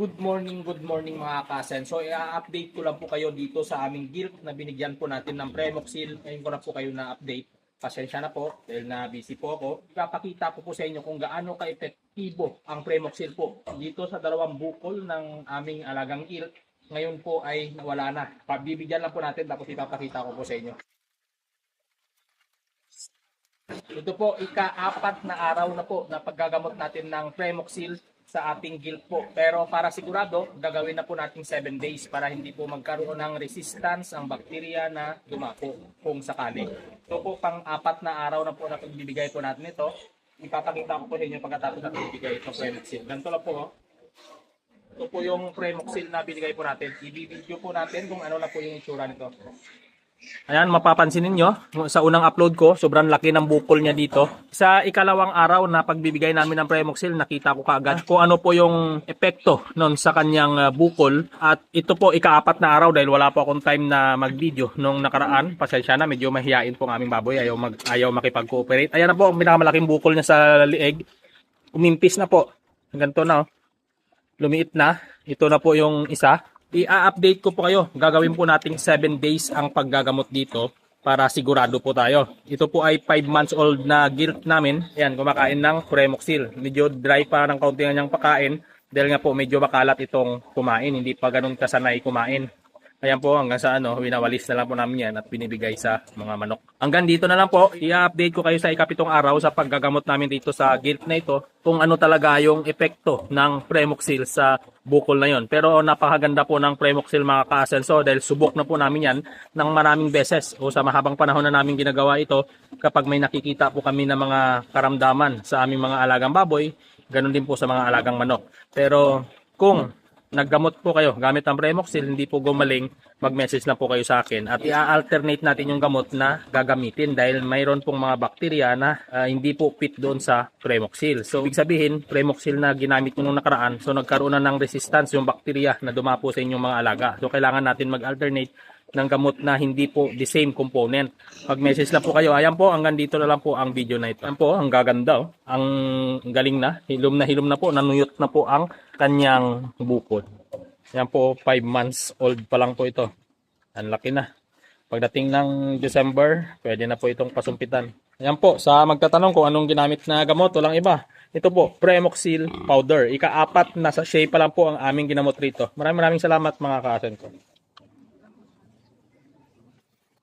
Good morning, good morning mga kasen. So, i-update ko lang po kayo dito sa aming guild na binigyan po natin ng Premoxil. Ngayon ko na po kayo na-update. Pasensya na po dahil na busy po ako. Ipapakita ko po sa inyo kung gaano ka-epektibo ang Premoxil po dito sa dalawang bukol ng aming alagang guild. Ngayon po ay nawala na. Pabibigyan lang po natin tapos ipapakita ko po sa inyo. Ito po, ika-apat na araw na po na paggagamot natin ng Premoxil sa ating guild po. Pero para sigurado, gagawin na po natin 7 days para hindi po magkaroon ng resistance ang bakterya na dumako kung sakali. Ito po, pang-apat na araw na po na pagbibigay po natin ito. Ipapakita ko po sa inyo pagkatapos na pagbibigay itong Premoxil. Ganito lang po, oh. Ito po yung Premoxil na binigay po natin. I-video po natin kung ano na po yung itsura nito. Ayan, mapapansin ninyo, sa unang upload ko, sobrang laki ng bukol niya dito. Sa ikalawang araw na pagbibigay namin ng Premoxil, nakita ko kaagad kung ano po yung epekto nun sa kanyang uh, bukol. At ito po, ikaapat na araw dahil wala po akong time na mag-video nung nakaraan. Pasensya na, medyo mahihain po ang aming baboy. Ayaw, mag, ayaw makipag-cooperate. Ayan na po, pinakamalaking bukol niya sa lieg. Umimpis na po. Ganito na, oh. Lumiit na. Ito na po yung isa i-update ko po kayo. Gagawin po nating 7 days ang paggagamot dito para sigurado po tayo. Ito po ay 5 months old na guilt namin. Ayan, kumakain ng Premoxil. Medyo dry pa ng kaunti ng niyang pakain dahil nga po medyo makalat itong kumain. Hindi pa ganun kasanay kumain. Ayan po, hanggang sa ano, winawalis na lang po namin yan at binibigay sa mga manok. Hanggang dito na lang po, i-update ko kayo sa ikapitong araw sa paggagamot namin dito sa guilt na ito kung ano talaga yung epekto ng Premoxil sa bukol na yon. Pero napakaganda po ng Premoxil mga ka-asenso dahil subok na po namin yan ng maraming beses o sa mahabang panahon na namin ginagawa ito kapag may nakikita po kami ng mga karamdaman sa aming mga alagang baboy, ganun din po sa mga alagang manok. Pero kung naggamot po kayo gamit ang Premoxil, hindi po gumaling, mag-message na po kayo sa akin at i-alternate natin yung gamot na gagamitin dahil mayroon pong mga bakterya na ah, hindi po fit doon sa Premoxil. So, ibig sabihin, Premoxil na ginamit nyo nung nakaraan, so nagkaroon na ng resistance yung bakterya na dumapo sa inyong mga alaga. So, kailangan natin mag-alternate ng gamot na hindi po the same component. Pag-message na po kayo, ayan po, hanggang dito na lang po ang video na ito. Ayan po, ang gaganda, oh. ang galing na, hilom na hilom na po, nanuyot na po ang kanyang bukod. Ayan po, 5 months old pa lang po ito. Ang laki na. Pagdating ng December, pwede na po itong pasumpitan. Ayan po, sa magtatanong kung anong ginamit na gamot, walang iba. Ito po, Premoxil powder. Ika-apat na sa shea pa lang po ang aming ginamot rito. Maraming maraming salamat mga kaasen ko.